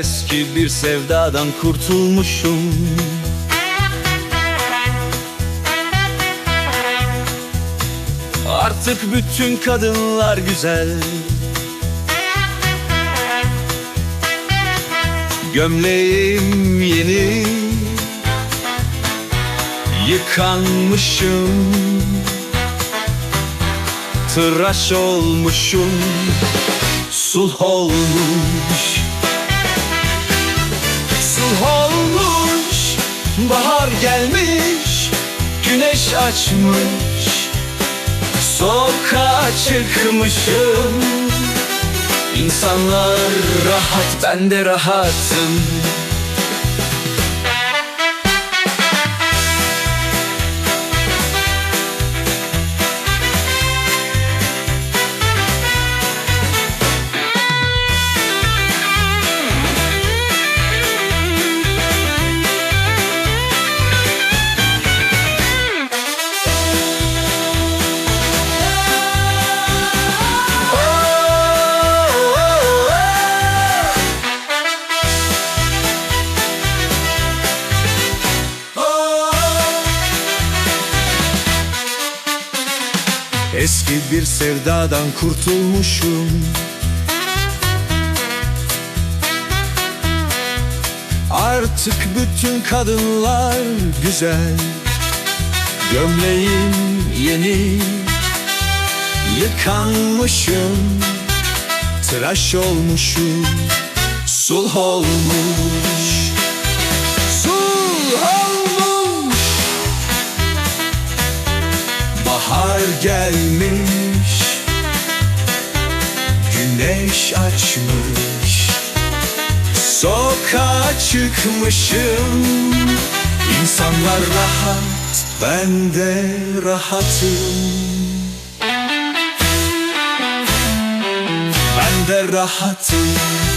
Eski bir sevdadan kurtulmuşum. Artık bütün kadınlar güzel. Gömleğim yeni. Yıkanmışım. Tıraş olmuşum. Sulh olmuş Bahar gelmiş Güneş açmış Sokağa çıkmışım. İnsanlar rahat ben de rahatım Eski bir sevdadan kurtulmuşum. Artık bütün kadınlar güzel. Gömleğim yeni. Yıkanmışım. Tıraş olmuşum. Sulh olmuş Bahar gelmiş. Güneş açmış. Sokağa çıkmışım. İnsanlar rahat Ben de rahatım. Ben de rahatım